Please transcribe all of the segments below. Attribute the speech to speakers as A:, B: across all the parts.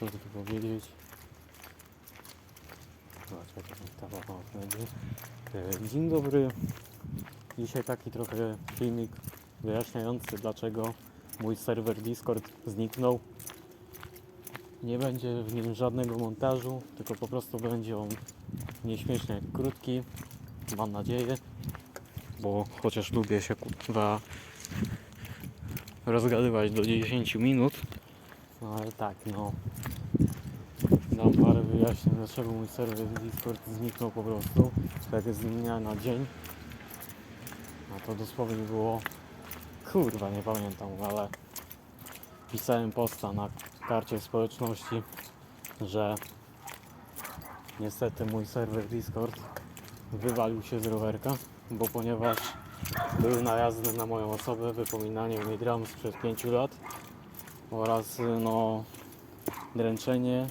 A: co tu powiedzieć. Zobaczcie, jak. E, Dzień dobry. Dzisiaj taki trochę filmik wyjaśniający, dlaczego mój serwer Discord zniknął. Nie będzie w nim żadnego montażu, tylko po prostu będzie on nieśmiesznie krótki. Mam nadzieję, bo chociaż lubię się kurwa rozgadywać do 10 minut. No ale tak, no. Wyjaśnień, dlaczego mój serwer Discord zniknął po prostu. Tak z dnia na dzień. A to dosłownie było. Kurwa, nie pamiętam, ale pisałem posta na karcie społeczności, że niestety mój serwer Discord wywalił się z rowerka, bo ponieważ były najazdy na moją osobę, wypominanie mi dram sprzed 5 lat oraz no dręczenie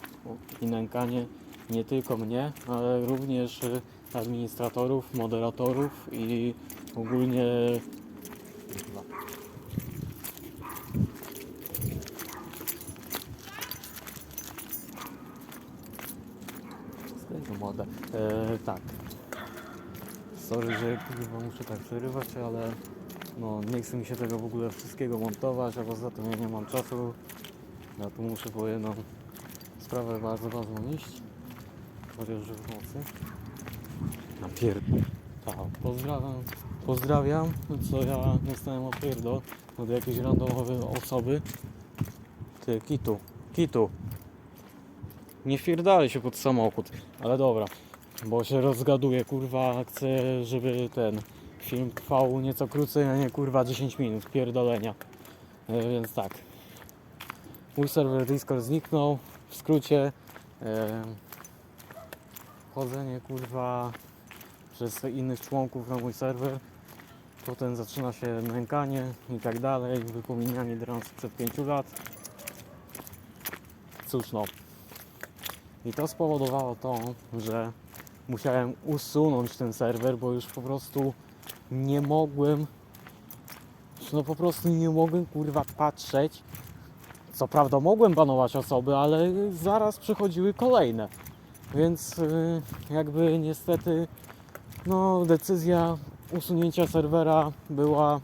A: i nękanie nie tylko mnie, ale również administratorów, moderatorów i ogólnie moda? E, tak. Sorry, że muszę tak przerywać, ale no nie chce mi się tego w ogóle wszystkiego montować, a poza tym ja nie mam czasu. Ja tu muszę po jedną sprawę bardzo ważną iść. Chociaż już w nocy. Napier... Tak, pozdrawiam. Pozdrawiam, co ja dostałem opierdol od jakiejś randomowej osoby. Ty, Kitu, Kitu. Nie wpierdalaj się pod samochód, ale dobra, bo się rozgaduję, kurwa, chcę, żeby ten film trwał nieco krócej, a nie kurwa 10 minut pierdolenia. E, więc tak. Mój serwer Discord zniknął, w skrócie chodzenie kurwa przez innych członków na mój serwer. Potem zaczyna się nękanie i tak dalej, wypominanie dram sprzed 5 lat. Cóż no. I to spowodowało to, że musiałem usunąć ten serwer, bo już po prostu nie mogłem, no po prostu nie mogłem kurwa patrzeć. Co prawda mogłem banować osoby, ale zaraz przychodziły kolejne. Więc y, jakby niestety no decyzja usunięcia serwera była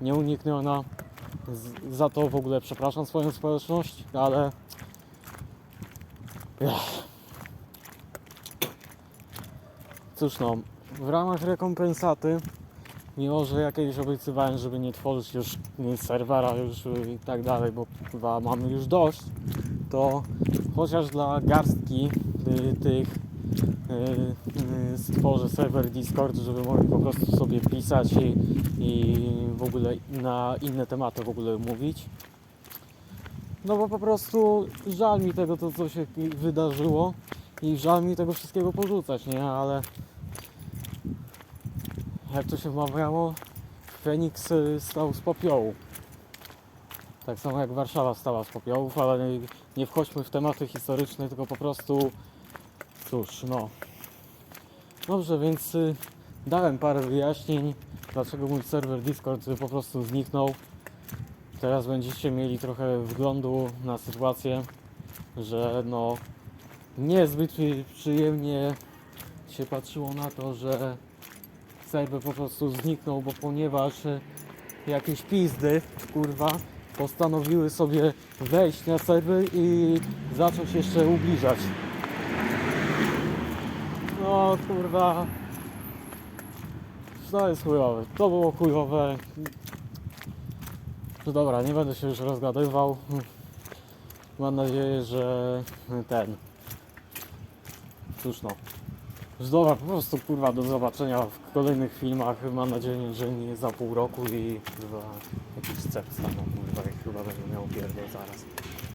A: nieunikniona. Za to w ogóle przepraszam swoją społeczność, ale Ech. Cóż no, w ramach rekompensaty, mimo że ja kiedyś obiecywałem, żeby nie tworzyć już serwera już y, i tak dalej, bo chyba mamy już dość, to chociaż dla garstki y, tych y, y, stworzę serwer Discord, żeby mogli po prostu sobie pisać i, i w ogóle na inne tematy w ogóle mówić. No bo po prostu żal mi tego, to co się wydarzyło i żal mi tego wszystkiego porzucać, nie? Ale jak to się wmawiało, Feniks y, stał z popiołu. Tak samo jak Warszawa stała z popiołów, ale nie, nie wchodźmy w tematy historyczne, tylko po prostu cóż, no. Dobrze, więc y, dałem parę wyjaśnień, dlaczego mój serwer Discord y, po prostu zniknął. Teraz będziecie mieli trochę wglądu na sytuację, że no niezbyt przy- przyjemnie się patrzyło na to, że serwer po prostu zniknął, bo ponieważ e, jakieś pizdy, kurwa, postanowiły sobie wejść na serwer i zacząć jeszcze ubliżać. No kurwa. To jest chujowe. To było chujowe. No dobra, nie będę się już rozgadywał. Mam nadzieję, że ten. Cóż no. Że Dobra, po prostu kurwa do zobaczenia w kolejnych filmach. Mam nadzieję, że nie za pół roku i kurwa jakiś cep staną kurwa chyba będę miał pierdol zaraz.